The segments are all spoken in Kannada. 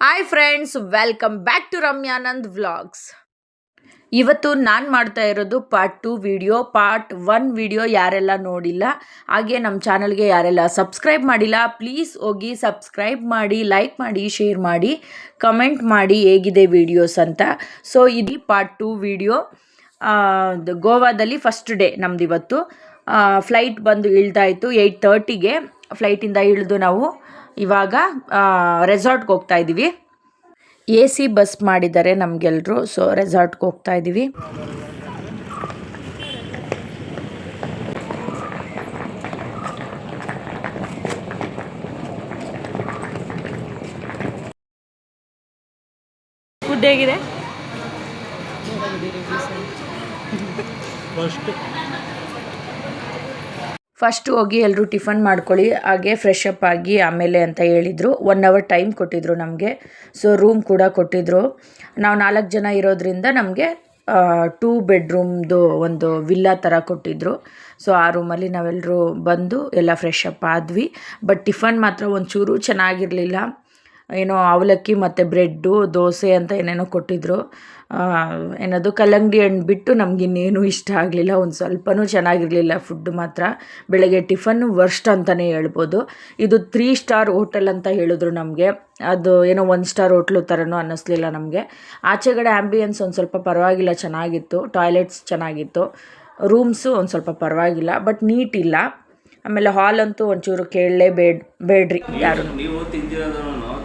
Hi friends welcome back to Ramyanand vlogs ಇವತ್ತು ನಾನು ಮಾಡ್ತಾ ಇರೋದು part two video part one video ಯಾರೆಲ್ಲ ನೋಡಿಲ್ಲ, ಹಾಗೆ ನಮ್ಮ ಚಾನಲ್ಗೆ ಯಾರೆಲ್ಲ ಸಬ್ಸ್ಕ್ರೈಬ್ ಮಾಡಿಲ್ಲ ಪ್ಲೀಸ್ ಹೋಗಿ ಸಬ್ಸ್ಕ್ರೈಬ್ ಮಾಡಿ ಲೈಕ್ ಮಾಡಿ ಶೇರ್ ಮಾಡಿ ಕಮೆಂಟ್ ಮಾಡಿ ಹೇಗಿದೆ ವಿಡಿಯೋಸ್ ಅಂತ. ಸೊ ಇದು ಪಾರ್ಟ್ ಟು ವಿಡಿಯೋ ಗೋವಾದಲ್ಲಿ ಫಸ್ಟ್ ಡೇ ನಮ್ದು ಇವತ್ತು ಫ್ಲೈಟ್ ಬಂದು ಇಳ್ದಾಯಿತು ಏಯ್ಟ್ ತರ್ಟಿಗೆ ಫ್ಲೈಟಿಂದ ಇಳಿದು ನಾವು ಇವಾಗ ರೆಸಾರ್ಟ್ಗೆ ಹೋಗ್ತಾ ಇದ್ದೀವಿ ಎ ಸಿ ಬಸ್ ಮಾಡಿದ್ದಾರೆ ನಮಗೆಲ್ಲರೂ ಸೊ ರೆಸಾರ್ಟ್ಗೆ ಹೋಗ್ತಾ ಇದ್ದೀವಿ ಫುಡ್ ಹೇಗಿದೆ? ಫಸ್ಟ್ ಹೋಗಿ ಎಲ್ಲರೂ ಟಿಫನ್ ಮಾಡ್ಕೊಳ್ಳಿ, ಹಾಗೆ ಫ್ರೆಶ್ ಅಪ್ ಆಗಿ ಆಮೇಲೆ ಅಂತ ಹೇಳಿದರು. ಒನ್ ಅವರ್ ಟೈಮ್ ಕೊಟ್ಟಿದ್ದರು ನಮಗೆ. ಸೊ ರೂಮ್ ಕೂಡ ಕೊಟ್ಟಿದ್ರು. ನಾವು ನಾಲ್ಕು ಜನ ಇರೋದ್ರಿಂದ ನಮಗೆ ಟೂ ಬೆಡ್ರೂಮ್ದು ಒಂದು ವಿಲ್ಲಾ ಥರ ಕೊಟ್ಟಿದ್ರು. ಸೊ ಆ ರೂಮಲ್ಲಿ ನಾವೆಲ್ಲರೂ ಬಂದು ಎಲ್ಲ ಫ್ರೆಶ್ ಅಪ್ ಆದ್ವಿ. ಬಟ್ ಟಿಫನ್ ಮಾತ್ರ ಒಂಚೂರು ಚೆನ್ನಾಗಿರಲಿಲ್ಲ. ಏನೋ ಅವಲಕ್ಕಿ ಮತ್ತು ಬ್ರೆಡ್ಡು ದೋಸೆ ಅಂತ ಏನೇನೋ ಕೊಟ್ಟಿದ್ರು. ಏನದು ಕಲ್ಲಂಗಡಿ ಹಣ್ಣು ಬಿಟ್ಟು ನಮಗಿನ್ನೇನು ಇಷ್ಟ ಆಗಲಿಲ್ಲ, ಒಂದು ಸ್ವಲ್ಪನೂ ಚೆನ್ನಾಗಿರಲಿಲ್ಲ ಫುಡ್ ಮಾತ್ರ. ಬೆಳಗ್ಗೆ ಟಿಫನ್ ವರ್ಸ್ಟ್ ಅಂತಲೇ ಹೇಳ್ಬೋದು. ಇದು ತ್ರೀ ಸ್ಟಾರ್ ಹೋಟೆಲ್ ಅಂತ ಹೇಳಿದ್ರು ನಮಗೆ. ಅದು ಏನೋ ಒನ್ ಸ್ಟಾರ್ ಹೋಟ್ಲು ಥರನೂ ಅನ್ನಿಸ್ಲಿಲ್ಲ ನಮಗೆ. ಆಚೆಗಡೆ ಆ್ಯಂಬಿಯನ್ಸ್ ಒಂದು ಸ್ವಲ್ಪ ಪರವಾಗಿಲ್ಲ, ಚೆನ್ನಾಗಿತ್ತು. ಟಾಯ್ಲೆಟ್ಸ್ ಚೆನ್ನಾಗಿತ್ತು. ರೂಮ್ಸು ಒಂದು ಸ್ವಲ್ಪ ಪರವಾಗಿಲ್ಲ ಬಟ್ ನೀಟ್ ಇಲ್ಲ. ಆಮೇಲೆ ಹಾಲ್ ಅಂತೂ ಒಂಚೂರು ಕೇಳಲೇ ಬೇಡ ಬೇಡ್ರಿ ಯಾರು. ನೀವು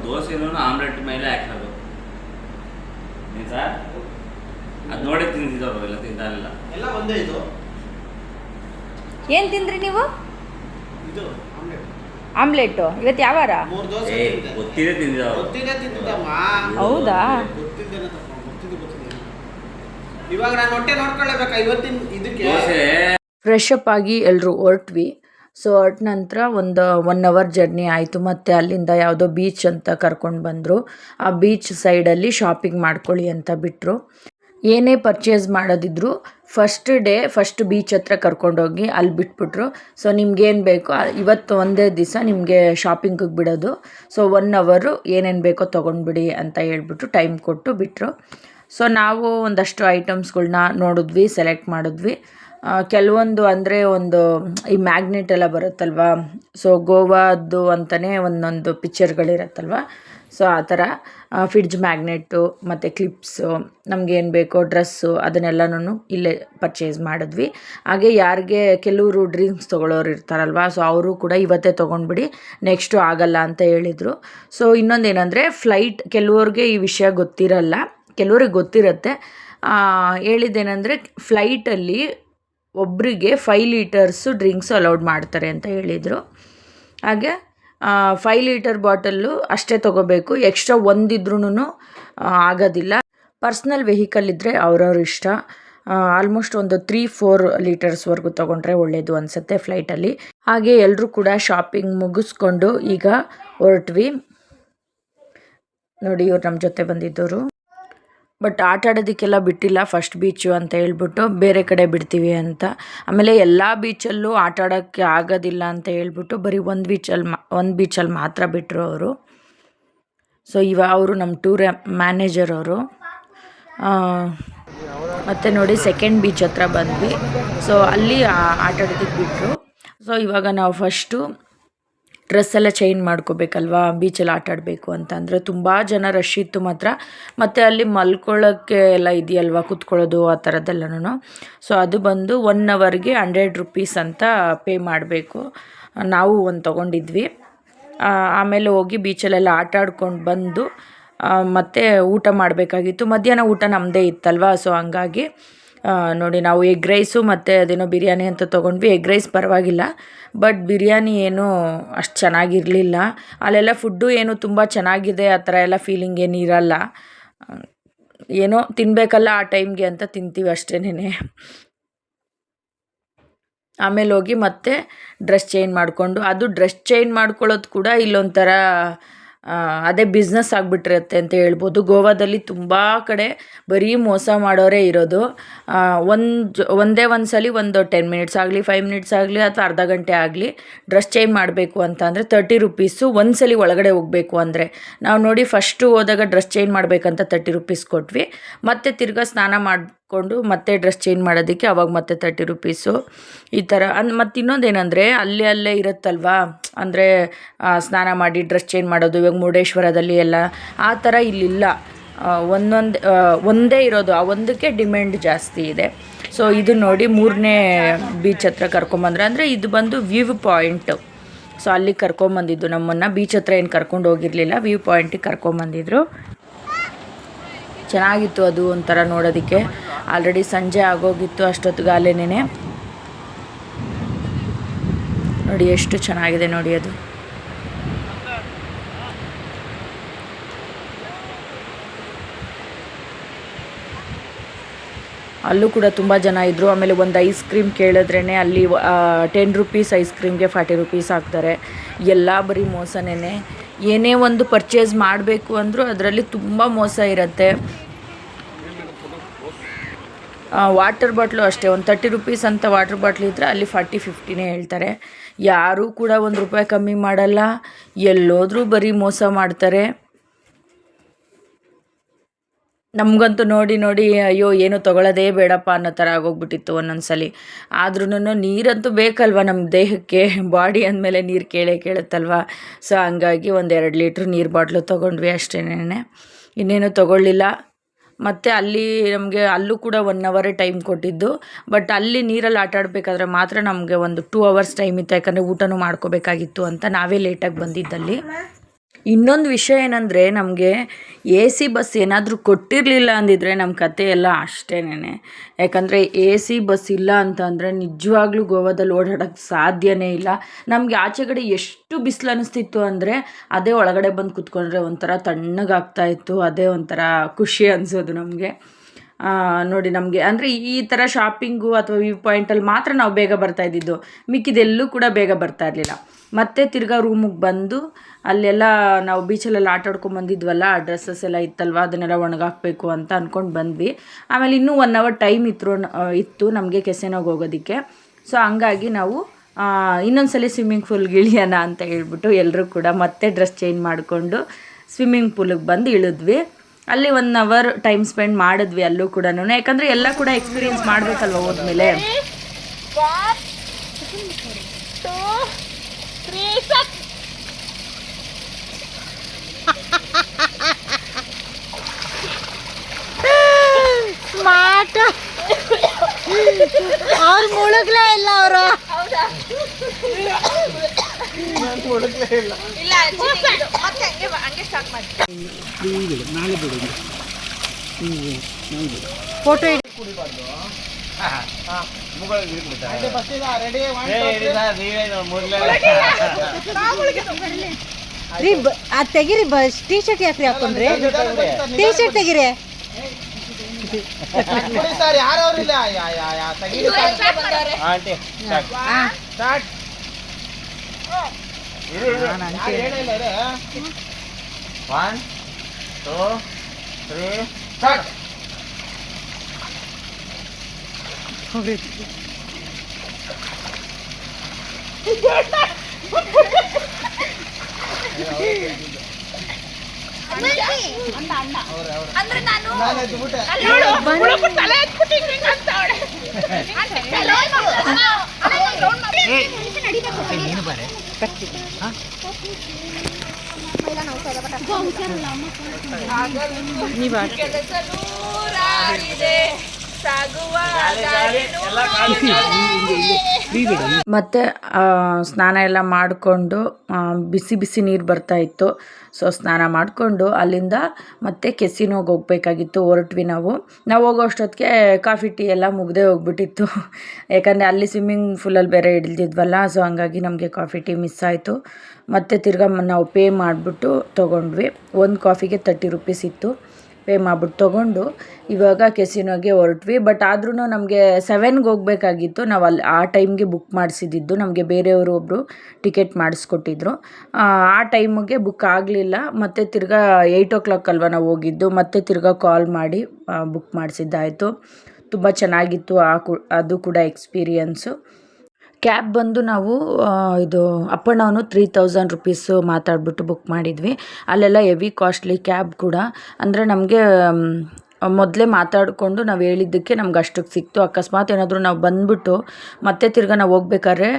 ದೋಸೆ ಆಮ್ಲೆಟ್ ಅದು ನೋಡಿ ತಿಂದಿದ್ದವರು ಎಲ್ಲ ತಿಂತಾರಿಲ್ಲ ಎಲ್ಲ ಒಂದೇ ಇದು. ಏನು ತಿಂದ್ರಿ ನೀವು? ಇದು ಆಮ್ಲೆಟ್. ಆಮ್ಲೆಟ್ಟು ಇವತ್ತು ಯಾವಾರ? ಮೂರು ದೋಸೆ ಏ ತಿಂದೆ. ಗೊತ್ತಿದೆ ತಿಂದಿದ್ದವರು. ಗೊತ್ತಿದೆ ತಿಂದಿದ್ದಮ್ಮ. ಹೌದಾ? ಗೊತ್ತಿದ್ದೇನೆ ತಪ್ಪ ಗೊತ್ತಿದ್ದು ಇವಾಗ ನಾನು ಹೊಟ್ಟೆ ನೋಡ್ಕೊಳ್ಳೇಬೇಕಾ ಇವತ್ತಿನ ಇದಕ್ಕೆ? ದೋಸೆ. ಫ್ರೆಶ್ ಅಪ್ ಆಗಿ ಎಲ್ಲರೂ ಹೊರಟ್ವಿ. ಸೊ ಹೊರಟ ನಂತರ ಒಂದು ಒನ್ ಅವರ್ ಜರ್ನಿ ಆಯಿತು. ಮತ್ತು ಅಲ್ಲಿಂದ ಯಾವುದೋ ಬೀಚ್ ಅಂತ ಕರ್ಕೊಂಡು ಬಂದರು. ಆ ಬೀಚ್ ಸೈಡಲ್ಲಿ ಶಾಪಿಂಗ್ ಮಾಡ್ಕೊಳ್ಳಿ ಅಂತ ಬಿಟ್ಟರು ಏನೇ ಪರ್ಚೇಸ್ ಮಾಡೋದಿದ್ರು ಫಸ್ಟ್ ಡೇ ಫಸ್ಟ್ ಬೀಚ್ ಹತ್ರ ಕರ್ಕೊಂಡೋಗಿ ಅಲ್ಲಿ ಬಿಟ್ಬಿಟ್ರು. ಸೊ ನಿಮ್ಗೇನು ಬೇಕೋ? ಇವತ್ತು ಒಂದೇ ದಿವಸ ನಿಮಗೆ ಶಾಪಿಂಗಿಗೆ ಬಿಡೋದು. ಸೊ ಒನ್ ಅವರು ಏನೇನು ಬೇಕೋ ತೊಗೊಂಡ್ಬಿಡಿ ಅಂತ ಹೇಳ್ಬಿಟ್ಟು ಟೈಮ್ ಕೊಟ್ಟು ಬಿಟ್ಟರು ಸೊ ನಾವು ಒಂದಷ್ಟು ಐಟಮ್ಸ್ಗಳನ್ನ ನೋಡಿದ್ವಿ ಸೆಲೆಕ್ಟ್ ಮಾಡಿದ್ವಿ. ಕೆಲವೊಂದು ಅಂದರೆ ಒಂದು, ಈ ಮ್ಯಾಗ್ನೆಟ್ ಎಲ್ಲ ಬರುತ್ತಲ್ವ? ಸೊ ಗೋವಾದ್ದು ಅಂತಲೇ ಒಂದೊಂದು ಪಿಕ್ಚರ್ಗಳಿರುತ್ತಲ್ವ ಸೊ ಆ ಥರ ಫ್ರಿಡ್ಜ್ ಮ್ಯಾಗ್ನೆಟ್ಟು ಮತ್ತು ಕ್ಲಿಪ್ಸು ನಮಗೇನು ಬೇಕೋ ಡ್ರೆಸ್ಸು ಅದನ್ನೆಲ್ಲನೂ ಇಲ್ಲೇ ಪರ್ಚೇಸ್ ಮಾಡಿದ್ವಿ. ಹಾಗೆ ಯಾರಿಗೆ ಕೆಲವರು ಡ್ರಿಂಕ್ಸ್ ತೊಗೊಳ್ಳೋರು ಇರ್ತಾರಲ್ವ, ಸೊ ಅವರು ಕೂಡ ಇವತ್ತೇ ತೊಗೊಂಡ್ಬಿಡಿ ನೆಕ್ಸ್ಟು ಆಗಲ್ಲ ಅಂತ ಹೇಳಿದರು. ಸೊ ಇನ್ನೊಂದೇನೆಂದರೆ ಫ್ಲೈಟ್ ಕೆಲವ್ರಿಗೆ ಈ ವಿಷಯ ಗೊತ್ತಿರಲ್ಲ, ಕೆಲವ್ರಿಗೆ ಗೊತ್ತಿರುತ್ತೆ. ಹೇಳಿದ್ದೇನೆಂದರೆ ಫ್ಲೈಟಲ್ಲಿ ಒಬ್ಬರಿಗೆ ಫೈವ್ ಲೀಟರ್ಸು ಡ್ರಿಂಕ್ಸು ಅಲೌಡ್ ಮಾಡ್ತಾರೆ ಅಂತ ಹೇಳಿದರು. ಹಾಗೆ ಫೈವ್ ಲೀಟರ್ ಬಾಟಲ್ಲು ಅಷ್ಟೇ ತೊಗೋಬೇಕು. ಎಕ್ಸ್ಟ್ರಾ ಒಂದಿದ್ರೂ ಆಗೋದಿಲ್ಲ. ಪರ್ಸ್ನಲ್ ವೆಹಿಕಲ್ ಇದ್ದರೆ ಅವ್ರವ್ರ ಇಷ್ಟ. ಆಲ್ಮೋಸ್ಟ್ ಒಂದು ತ್ರೀ ಫೋರ್ ಲೀಟರ್ಸ್ವರೆಗೂ ತೊಗೊಂಡ್ರೆ ಒಳ್ಳೆಯದು ಅನಿಸುತ್ತೆ ಫ್ಲೈಟಲ್ಲಿ ಹಾಗೆ ಎಲ್ಲರೂ ಕೂಡ ಶಾಪಿಂಗ್ ಮುಗಿಸ್ಕೊಂಡು ಈಗ ಹೊರಟ್ವಿ. ನೋಡಿ ಇವ್ರು ನಮ್ಮ ಜೊತೆ ಬಂದಿದ್ದವರು. ಬಟ್ ಆಟ ಆಡೋದಕ್ಕೆಲ್ಲ ಬಿಟ್ಟಿಲ್ಲ. ಫಸ್ಟ್ ಬೀಚು ಅಂತ ಹೇಳ್ಬಿಟ್ಟು ಬೇರೆ ಕಡೆ ಬಿಡ್ತೀವಿ ಅಂತ. ಆಮೇಲೆ ಎಲ್ಲ ಬೀಚಲ್ಲೂ ಆಟ ಆಡೋಕ್ಕೆ ಆಗೋದಿಲ್ಲ ಅಂತ ಹೇಳ್ಬಿಟ್ಟು ಬರೀ ಒಂದು ಬೀಚಲ್ಲಿ ಮಾ, ಒಂದು ಬೀಚಲ್ಲಿ ಮಾತ್ರ ಬಿಟ್ಟರು ಅವರು. ಸೊ ಇವ ಅವರು ನಮ್ಮ ಟೂರ್ ಮ್ಯಾನೇಜರ್ ಅವರು. ಮತ್ತು ನೋಡಿ ಸೆಕೆಂಡ್ ಬೀಚ್ ಹತ್ರ ಬಂದ್ವಿ. ಸೊ ಅಲ್ಲಿ ಆಟಾಡೋದಿಕ್ಕೆ ಆಟ ಆಡೋದಕ್ಕೆ ಬಿಟ್ಟರು ಸೊ ಇವಾಗ ನಾವು ಫಸ್ಟು ಡ್ರೆಸ್ ಎಲ್ಲ ಚೇಂಜ್ ಮಾಡ್ಕೋಬೇಕಲ್ವಾ? ಬೀಚಲ್ಲಿ ಆಟ ಆಡಬೇಕು ಅಂತ ಅಂದರೆ ತುಂಬ ಜನ ರಶ್ ಇತ್ತು ಮಾತ್ರ. ಮತ್ತು ಅಲ್ಲಿ ಮಲ್ಕೊಳ್ಳೋಕ್ಕೆ ಎಲ್ಲ ಇದೆಯಲ್ವಾ? ಕೂತ್ಕೊಳ್ಳೋದು ಆ ಥರದ್ದೆಲ್ಲನೂ ಸೊ ಅದು ಬಂದು ಒನ್ ಅವರ್ಗೆ ಹಂಡ್ರೆಡ್ ರುಪೀಸ್ ಅಂತ ಪೇ ಮಾಡಬೇಕು. ನಾವು ಒಂದು ತೊಗೊಂಡಿದ್ವಿ. ಆಮೇಲೆ ಹೋಗಿ ಬೀಚಲ್ಲೆಲ್ಲ ಆಟ ಆಡ್ಕೊಂಡು ಬಂದು ಮತ್ತೆ ಊಟ ಮಾಡಬೇಕಾಗಿತ್ತು. ಮಧ್ಯಾಹ್ನ ಊಟ ನಮ್ಮದೇ ಇತ್ತಲ್ವಾ? ಸೊ ಹಂಗಾಗಿ ನೋಡಿ, ನಾವು ಎಗ್ ರೈಸು ಮತ್ತು ಅದೇನೋ ಬಿರಿಯಾನಿ ಅಂತ ತೊಗೊಂಡ್ವಿ. ಎಗ್ ರೈಸ್ ಪರವಾಗಿಲ್ಲ. ಬಟ್ ಬಿರಿಯಾನಿ ಏನು ಅಷ್ಟು ಚೆನ್ನಾಗಿರಲಿಲ್ಲ. ಅಲ್ಲೆಲ್ಲ ಫುಡ್ಡು ಏನು ತುಂಬ ಚೆನ್ನಾಗಿದೆ. ಆ ಥರ ಎಲ್ಲ ಫೀಲಿಂಗ್ ಏನು ಇರಲ್ಲ. ಏನೋ ತಿನ್ನಬೇಕಲ್ಲ ಆ ಟೈಮ್ಗೆ ಅಂತ ತಿಂತೀವಿ ಅಷ್ಟೇನೇ ಆಮೇಲೆ ಹೋಗಿ ಮತ್ತೆ ಡ್ರೆಸ್ ಚೇಂಜ್ ಮಾಡಿಕೊಂಡು, ಅದು ಡ್ರೆಸ್ ಚೇಂಜ್ ಮಾಡ್ಕೊಳ್ಳೋದು ಕೂಡ ಇಲ್ಲೊಂಥರ ಅದೇ ಬಿಸ್ನೆಸ್ ಆಗಿಬಿಟ್ಟಿರುತ್ತೆ ಅಂತ ಹೇಳ್ಬೋದು. ಗೋವಾದಲ್ಲಿ ತುಂಬ ಕಡೆ ಬರೀ ಮೋಸ ಮಾಡೋರೇ ಇರೋದು. ಒಂದು ಒಂದೇ, ಒಂದು ಸಲ ಒಂದು ಟೆನ್ ಮಿನಿಟ್ಸ್ ಆಗಲಿ ಫೈವ್ ಮಿನಿಟ್ಸ್ ಆಗಲಿ ಅಥವಾ ಅರ್ಧ ಗಂಟೆ ಆಗಲಿ ಡ್ರೆಸ್ ಚೇಂಜ್ ಮಾಡಬೇಕು ಅಂತ ಅಂದರೆ ತರ್ಟಿ ರುಪೀಸು ಒಂದು ಸಲ ಒಳಗಡೆ ಹೋಗಬೇಕು ಅಂದರೆ. ನಾವು ನೋಡಿ ಫಸ್ಟು ಹೋದಾಗ ಡ್ರೆಸ್ ಚೇಂಜ್ ಮಾಡಬೇಕಂತ ತರ್ಟಿ ರುಪೀಸ್ ಕೊಟ್ವಿ. ಮತ್ತೆ ತಿರ್ಗಾ ಸ್ನಾನ ಮಾಡಿಕೊಂಡು ಮತ್ತೆ ಡ್ರೆಸ್ ಚೇಂಜ್ ಮಾಡೋದಕ್ಕೆ ಅವಾಗ ಮತ್ತೆ ತರ್ಟಿ ರುಪೀಸು ಈ ಥರ ಅನ್ ಮತ್ತು ಇನ್ನೊಂದೇನೆಂದರೆ ಅಲ್ಲೇ ಅಲ್ಲೇ ಇರುತ್ತಲ್ವಾ? ಅಂದರೆ ಸ್ನಾನ ಮಾಡಿ ಡ್ರೆಸ್ ಚೇಂಜ್ ಮಾಡೋದು, ಇವಾಗ ಮುರುಡೇಶ್ವರದಲ್ಲಿ ಎಲ್ಲ ಆ ಥರ ಇಲ್ಲಿಲ್ಲ. ಒಂದೊಂದು ಒಂದೇ ಇರೋದು, ಆ ಒಂದಕ್ಕೆ ಡಿಮ್ಯಾಂಡ್ ಜಾಸ್ತಿ ಇದೆ. ಸೊ ಇದು ನೋಡಿ ಮೂರನೇ ಬೀಚ್ ಹತ್ರ ಕರ್ಕೊಂಬಂದ್ರೆ. ಅಂದರೆ ಇದು ಬಂದು ವ್ಯೂ ಪಾಯಿಂಟು ಸೊ ಅಲ್ಲಿಗೆ ಕರ್ಕೊಂಬಂದಿದ್ದು ನಮ್ಮನ್ನು. ಬೀಚ್ ಹತ್ರ ಏನು ಕರ್ಕೊಂಡು ಹೋಗಿರಲಿಲ್ಲ ವ್ಯೂ ಪಾಯಿಂಟಿಗೆ ಕರ್ಕೊಂಬಂದಿದ್ರು. ಚೆನ್ನಾಗಿತ್ತು ಅದು ಒಂಥರ ನೋಡೋದಕ್ಕೆ. ಆಲ್ರೆಡಿ ಸಂಜೆ ಆಗೋಗಿತ್ತು ಅಷ್ಟೊತ್ತಿಗೆ ಅಲ್ಲೇನೇ ನೋಡಿ ಎಷ್ಟು ಚೆನ್ನಾಗಿದೆ ನೋಡಿ ಅದು. ಅಲ್ಲೂ ಕೂಡ ತುಂಬ ಜನ ಇದ್ದರು ಆಮೇಲೆ ಒಂದು ಐಸ್ ಕ್ರೀಮ್ ಕೇಳಿದ್ರೇ ಅಲ್ಲಿ ಟೆನ್ ರುಪೀಸ್ ಐಸ್ ಕ್ರೀಮ್ಗೆ ಫಾರ್ಟಿ ರುಪೀಸ್ ಹಾಕ್ತಾರೆ. ಎಲ್ಲ ಬರೀ ಮೋಸನೇ ಏನೇ ಒಂದು ಪರ್ಚೇಸ್ ಮಾಡಬೇಕು ಅಂದರೂ ಅದರಲ್ಲಿ ತುಂಬ ಮೋಸ ಇರುತ್ತೆ. ವಾಟರ್ ಬಾಟ್ಲು ಅಷ್ಟೇ, ಒಂದು ತರ್ಟಿ ರುಪೀಸ್ ಅಂತ ವಾಟರ್ ಬಾಟ್ಲ್ ಇದ್ದರೆ ಅಲ್ಲಿ ಫಾರ್ಟಿ ಫಿಫ್ಟಿನೇ ಹೇಳ್ತಾರೆ. ಯಾರೂ ಕೂಡ ಒಂದು ರೂಪಾಯಿ ಕಮ್ಮಿ ಮಾಡಲ್ಲ, ಎಲ್ಲೋದ್ರೂ ಬರೀ ಮೋಸ ಮಾಡ್ತಾರೆ. ನಮಗಂತೂ ನೋಡಿ ನೋಡಿ, ಅಯ್ಯೋ, ಏನು ತೊಗೊಳ್ಳೋದೇ ಬೇಡಪ್ಪ ಅನ್ನೋ ಥರ ಆಗೋಗ್ಬಿಟ್ಟಿತ್ತು ಒಂದೊಂದು ಸಲ ಆದ್ರೂ ನೀರಂತೂ ಬೇಕಲ್ವ ನಮ್ಮ ದೇಹಕ್ಕೆ? ಬಾಡಿ ಅಂದಮೇಲೆ ನೀರು ಕೇಳೇ ಕೇಳುತ್ತಲ್ವ? ಸೊ, ಹಂಗಾಗಿ ಒಂದು ಎರಡು ಲೀಟ್ರ್ ನೀರು ಬಾಟ್ಲು ತೊಗೊಂಡ್ವಿ ಅಷ್ಟೇನೆ ಇನ್ನೇನು ತೊಗೊಳ್ಳಿಲ್ಲ. ಮತ್ತು ಅಲ್ಲಿ ನಮಗೆ ಅಲ್ಲೂ ಕೂಡ ಒನ್ ಅವರೇ ಟೈಮ್ ಕೊಟ್ಟಿದ್ದು. ಬಟ್ ಅಲ್ಲಿ ನೀರಲ್ಲಿ ಆಟ ಆಡಬೇಕಾದ್ರೆ ಮಾತ್ರ ನಮಗೆ ಒಂದು ಟೂ ಅವರ್ಸ್ ಟೈಮ್ ಇತ್ತು. ಯಾಕಂದರೆ ಊಟನೂ ಮಾಡ್ಕೋಬೇಕಾಗಿತ್ತು ಅಂತ ನಾವೇ ಲೇಟಾಗಿ ಬಂದಿದ್ದಲ್ಲಿ. ಇನ್ನೊಂದು ವಿಷಯ ಏನಂದರೆ ನಮಗೆ ಎ ಸಿ ಬಸ್ ಏನಾದರೂ ಕೊಟ್ಟಿರಲಿಲ್ಲ ಅಂದಿದ್ರೆ ನಮ್ಮ ಕತೆ ಎಲ್ಲ ಅಷ್ಟೇನೆ ಯಾಕಂದರೆ ಎ ಸಿ ಬಸ್ ಇಲ್ಲ ಅಂತಂದರೆ ನಿಜವಾಗ್ಲೂ ಗೋವಾದಲ್ಲಿ ಓಡಾಡೋಕ್ಕೆ ಸಾಧ್ಯವೇ ಇಲ್ಲ. ನಮಗೆ ಆಚೆಗಡೆ ಎಷ್ಟು ಬಿಸಿಲು ಅನ್ನಿಸ್ತಿತ್ತು ಅಂದರೆ ಅದೇ ಒಳಗಡೆ ಬಂದು ಕುತ್ಕೊಂಡ್ರೆ ಒಂಥರ ತಣ್ಣಗಾಗ್ತಾ ಇತ್ತು, ಅದೇ ಒಂಥರ ಖುಷಿ ಅನಿಸೋದು ನಮಗೆ. ನೋಡಿ ನಮಗೆ, ಅಂದರೆ ಈ ಥರ ಶಾಪಿಂಗು ಅಥವಾ ವ್ಯೂ ಪಾಯಿಂಟಲ್ಲಿ ಮಾತ್ರ ನಾವು ಬೇಗ ಬರ್ತಾ ಇದ್ದಿದ್ದು. ಮಿಕ್ಕಿದೆಲ್ಲೂ ಕೂಡ ಬೇಗ ಬರ್ತಾ ಇರಲಿಲ್ಲ. ಮತ್ತೆ ತಿರ್ಗಾ ರೂಮಿಗೆ ಬಂದು ಅಲ್ಲೆಲ್ಲ ನಾವು ಬೀಚಲ್ಲೆಲ್ಲ ಆಟ ಆಡ್ಕೊಂಡು ಬಂದಿದ್ವಲ್ಲ, ಆ ಡ್ರೆಸ್ಸಸ್ ಎಲ್ಲ ಇತ್ತಲ್ವ, ಅದನ್ನೆಲ್ಲ ಒಣಗಾಕಬೇಕು ಅಂತ ಅಂದ್ಕೊಂಡು ಬಂದ್ವಿ. ಆಮೇಲೆ ಇನ್ನೂ ಒನ್ ಅವರ್ ಟೈಮ್ ಇತ್ತು ಇತ್ತು ನಮಗೆ ಕೆಸೆನೋಗಿ ಹೋಗೋದಕ್ಕೆ. ಸೊ ಹಂಗಾಗಿ ನಾವು ಇನ್ನೊಂದ್ಸಲಿ ಸ್ವಿಮ್ಮಿಂಗ್ ಪೂಲ್ಗೆ ಇಳಿಯೋಣ ಅಂತ ಹೇಳ್ಬಿಟ್ಟು ಎಲ್ಲರೂ ಕೂಡ ಮತ್ತೆ ಡ್ರೆಸ್ ಚೇಂಜ್ ಮಾಡಿಕೊಂಡು ಸ್ವಿಮ್ಮಿಂಗ್ ಪೂಲಿಗೆ ಬಂದು ಇಳಿದ್ವಿ. ಅಲ್ಲಿ ಒನ್ ಅವರ್ ಟೈಮ್ ಸ್ಪೆಂಡ್ ಮಾಡಿದ್ವಿ ಅಲ್ಲೂ ಕೂಡ ಯಾಕಂದರೆ ಎಲ್ಲ ಕೂಡ ಎಕ್ಸ್ಪೀರಿಯನ್ಸ್ ಮಾಡಬೇಕಲ್ವ ಹೋದ್ಮೇಲೆ? ಸ್ಮಾರ್ಟ್. ಅವ್ರು ಮುಳುಗ್ಲೇ ಇಲ್ಲ ಅವರು. ಫೋಟೋ ರೆಡಿ ರೀ ಬ- ಅದ್ ತೆಗಿರಿ ಬಸ್ ಟೀ ಶರ್ಟ್ ಯಾಕ್ರಿ ಹಾಕೊಂಡ್ರಿ ಟೀ ಶರ್ಟ್ ತೆಗಿರಿ ಸರ್ ಯಾರವ್ರು ಇಲ್ಲ ಯಾ ಯಾ ಯಾ ತೆಗೀರಿ ಆ, ಸ್ಟಾರ್ಟ್ ಹೇಳಿಲ್ಲ ಇರು. ಒನ್ ಟೂ ತ್ರೀ ಸ್ಟಾರ್ಟ್ ನೀವು ಮತ್ತು ಸ್ನಾನ ಎಲ್ಲ ಮಾಡಿಕೊಂಡು ಬಿಸಿ ಬಿಸಿ ನೀರು ಬರ್ತಾ ಇತ್ತು. ಸೊ ಸ್ನಾನ ಮಾಡಿಕೊಂಡು ಅಲ್ಲಿಂದ ಮತ್ತೆ ಕೆಸಿನೋಗಿ ಹೋಗ್ಬೇಕಾಗಿತ್ತು ಹೊರಟ್ವಿ ನಾವು. ನಾವು ಹೋಗೋ ಅಷ್ಟೊತ್ತಿಗೆ ಕಾಫಿ ಟೀ ಎಲ್ಲ ಮುಗ್ದೇ ಹೋಗ್ಬಿಟ್ಟಿತ್ತು. ಯಾಕಂದರೆ ಅಲ್ಲಿ ಸ್ವಿಮ್ಮಿಂಗ್ ಫೂಲಲ್ಲಿ ಬೇರೆ ಹಿಡಿದಿದ್ವಲ್ಲ ಸೊ ಹಂಗಾಗಿ ನಮಗೆ ಕಾಫಿ ಟೀ ಮಿಸ್ ಆಯಿತು. ಮತ್ತು ತಿರ್ಗಾ ನಾವು ಪೇ ಮಾಡಿಬಿಟ್ಟು ತೊಗೊಂಡ್ವಿ. ಒಂದು ಕಾಫಿಗೆ ತರ್ಟಿ ರುಪೀಸ್ ಇತ್ತು. ಪೇ ಮಾಡ್ಬಿಟ್ಟು ತೊಗೊಂಡು ಇವಾಗ ಕೆಸಿನೋಗೆ ಹೊರಟ್ವಿ. ಬಟ್ ಆದ್ರೂ ನಮಗೆ ಸೆವೆನ್ಗೆ ಹೋಗಬೇಕಾಗಿತ್ತು. ನಾವು ಅಲ್ಲಿ ಆ ಟೈಮ್ಗೆ ಬುಕ್ ಮಾಡಿಸಿದ್ದು ನಮಗೆ ಬೇರೆಯವರು ಒಬ್ಬರು ಟಿಕೆಟ್ ಮಾಡಿಸ್ಕೊಟ್ಟಿದ್ರು. ಆ ಟೈಮಿಗೆ ಬುಕ್ ಆಗಲಿಲ್ಲ. ಮತ್ತು ತಿರ್ಗಾ ಏಯ್ಟ್ ಓ ಕ್ಲಾಕ್ ಅಲ್ವಾ ನಾವು ಹೋಗಿದ್ದು. ಮತ್ತೆ ತಿರ್ಗಾ ಕಾಲ್ ಮಾಡಿ ಬುಕ್ ಮಾಡಿಸಿದ್ದಾಯಿತು. ತುಂಬ ಚೆನ್ನಾಗಿತ್ತು ಆ ಕು, ಅದು ಕೂಡ ಎಕ್ಸ್ಪೀರಿಯನ್ಸು ಕ್ಯಾಬ್ ಬಂದು ನಾವು ಇದು up and down three thousand rupees ಮಾತಾಡ್ಬಿಟ್ಟು ಬುಕ್ ಮಾಡಿದ್ವಿ. ಅಲ್ಲೆಲ್ಲ ಹೆವಿ ಕಾಸ್ಟ್ಲಿ ಕ್ಯಾಬ್ ಕೂಡ. ಅಂದರೆ ನಮಗೆ ಮೊದಲೇ ಮಾತಾಡಿಕೊಂಡು ನಾವು ಹೇಳಿದ್ದಕ್ಕೆ ನಮ್ಗೆ ಅಷ್ಟಕ್ಕೆ ಸಿಕ್ತು. ಅಕಸ್ಮಾತ್ ಏನಾದರೂ ನಾವು ಬಂದುಬಿಟ್ಟು ಮತ್ತೆ ತಿರ್ಗಾ ನಾವು ಹೋಗ್ಬೇಕಾದ್ರೆ,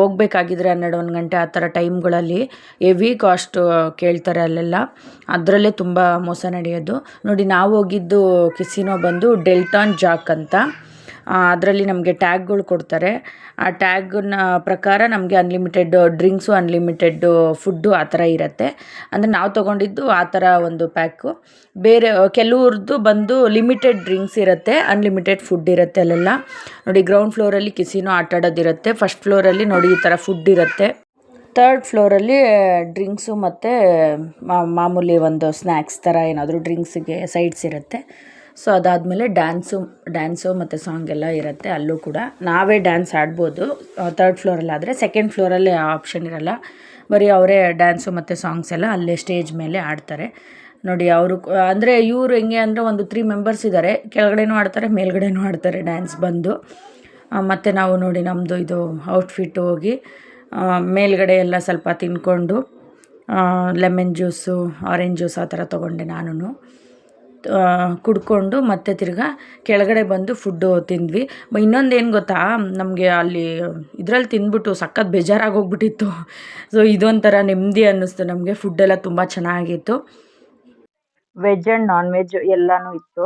ಹೋಗ್ಬೇಕಾಗಿದ್ರೆ ಹನ್ನೆರಡು ಒಂದು ಗಂಟೆ ಆ ಥರ ಟೈಮ್ಗಳಲ್ಲಿ ಹೆವಿ ಕಾಸ್ಟು ಕೇಳ್ತಾರೆ ಅಲ್ಲೆಲ್ಲ. ಅದರಲ್ಲೇ ತುಂಬ ಮೋಸ ನಡೆಯೋದು. ನೋಡಿ, ನಾವು ಹೋಗಿದ್ದು ಕಿಸಿನೋ ಬಂದು ಡೆಲ್ಟಾನ್ ಜಾಕ್ ಅಂತ. ಅದರಲ್ಲಿ ನಮಗೆ ಟ್ಯಾಗ್ಗಳು ಕೊಡ್ತಾರೆ. ಆ ಟ್ಯಾಗ್ನ ಪ್ರಕಾರ ನಮಗೆ ಅನ್ಲಿಮಿಟೆಡ್ ಡ್ರಿಂಕ್ಸು ಅನ್ಲಿಮಿಟೆಡ್ ಫುಡ್ಡು ಆ ಥರ ಇರುತ್ತೆ. ಅಂದರೆ ನಾವು ತೊಗೊಂಡಿದ್ದು ಆ ಥರ ಒಂದು ಪ್ಯಾಕು ಬೇರೆ ಕೆಲವ್ರದ್ದು ಬಂದು ಲಿಮಿಟೆಡ್ ಡ್ರಿಂಕ್ಸ್ ಇರುತ್ತೆ ಅನ್ಲಿಮಿಟೆಡ್ ಫುಡ್ ಇರುತ್ತೆ ಅಲ್ಲೆಲ್ಲ. ನೋಡಿ ಗ್ರೌಂಡ್ ಫ್ಲೋರಲ್ಲಿ ಕಿಸಿನೋ ಆಟ ಆಡೋದಿರುತ್ತೆ. ಫಸ್ಟ್ ಫ್ಲೋರಲ್ಲಿ ನೋಡಿ ಈ ಥರ ಫುಡ್ ಇರುತ್ತೆ. ತರ್ಡ್ ಫ್ಲೋರಲ್ಲಿ ಡ್ರಿಂಕ್ಸು ಮತ್ತು ಮಾಮೂಲಿ ಒಂದು ಸ್ನ್ಯಾಕ್ಸ್ ಥರ ಏನಾದರೂ ಡ್ರಿಂಕ್ಸಿಗೆ ಸೈಡ್ಸ್ ಇರುತ್ತೆ. ಸೊ ಅದಾದಮೇಲೆ ಡ್ಯಾನ್ಸು ಡ್ಯಾನ್ಸು ಮತ್ತು ಸಾಂಗ್ ಎಲ್ಲ ಇರುತ್ತೆ. ಅಲ್ಲೂ ಕೂಡ ನಾವೇ ಡ್ಯಾನ್ಸ್ ಆಡ್ಬೋದು. ತರ್ಡ್ ಫ್ಲೋರಲ್ಲಾದರೆ ಸೆಕೆಂಡ್ ಫ್ಲೋರಲ್ಲಿ ಆಪ್ಷನ್ ಇರಲ್ಲ. ಬರೀ ಅವರೇ ಡ್ಯಾನ್ಸು ಮತ್ತು ಸಾಂಗ್ಸ್ ಎಲ್ಲ ಅಲ್ಲೇ ಸ್ಟೇಜ್ ಮೇಲೆ ಆಡ್ತಾರೆ. ನೋಡಿ, ಅವರು ಅಂದರೆ ಇವರು ಹೆಂಗೆ ಅಂದರೆ ಒಂದು ತ್ರೀ ಮೆಂಬರ್ಸ್ ಇದ್ದಾರೆ ಕೆಳಗಡೆನೂ ಆಡ್ತಾರೆ, ಮೇಲ್ಗಡೆನೂ ಆಡ್ತಾರೆ ಡ್ಯಾನ್ಸ್ ಬಂದು. ಮತ್ತು ನಾವು ನೋಡಿ ನಮ್ಮದು ಇದು ಔಟ್ಫಿಟ್ ಹೋಗಿ ಮೇಲ್ಗಡೆ ಎಲ್ಲ ಸ್ವಲ್ಪ ತಿನ್ಕೊಂಡು ಲೆಮನ್ ಜ್ಯೂಸು ಆರೆಂಜ್ ಜ್ಯೂಸ್ ಆ ಥರ ತೊಗೊಂಡೆ ನಾನು ಕುಡ್ಕೊಂಡು ಮತ್ತೆ ತಿರ್ಗಾ ಕೆಳಗಡೆ ಬಂದು ಫುಡ್ಡು ತಿಂದ್ವಿ. ಇನ್ನೊಂದು ಏನು ಗೊತ್ತಾ? ನಮಗೆ ಅಲ್ಲಿ ಇದ್ರಲ್ಲಿ ತಿಂದ್ಬಿಟ್ಟು ಸಖತ್ ಬೇಜಾರಾಗಿ ಹೋಗ್ಬಿಟ್ಟಿತ್ತು. ಸೊ ಇದೊಂಥರ ನೆಮ್ಮದಿ ಅನ್ನಿಸ್ತು ನಮಗೆ. ಫುಡ್ಡೆಲ್ಲ ತುಂಬ ಚೆನ್ನಾಗಿತ್ತು. ವೆಜ್ ಆ್ಯಂಡ್ ನಾನ್ ವೆಜ್ ಎಲ್ಲನೂ ಇತ್ತು.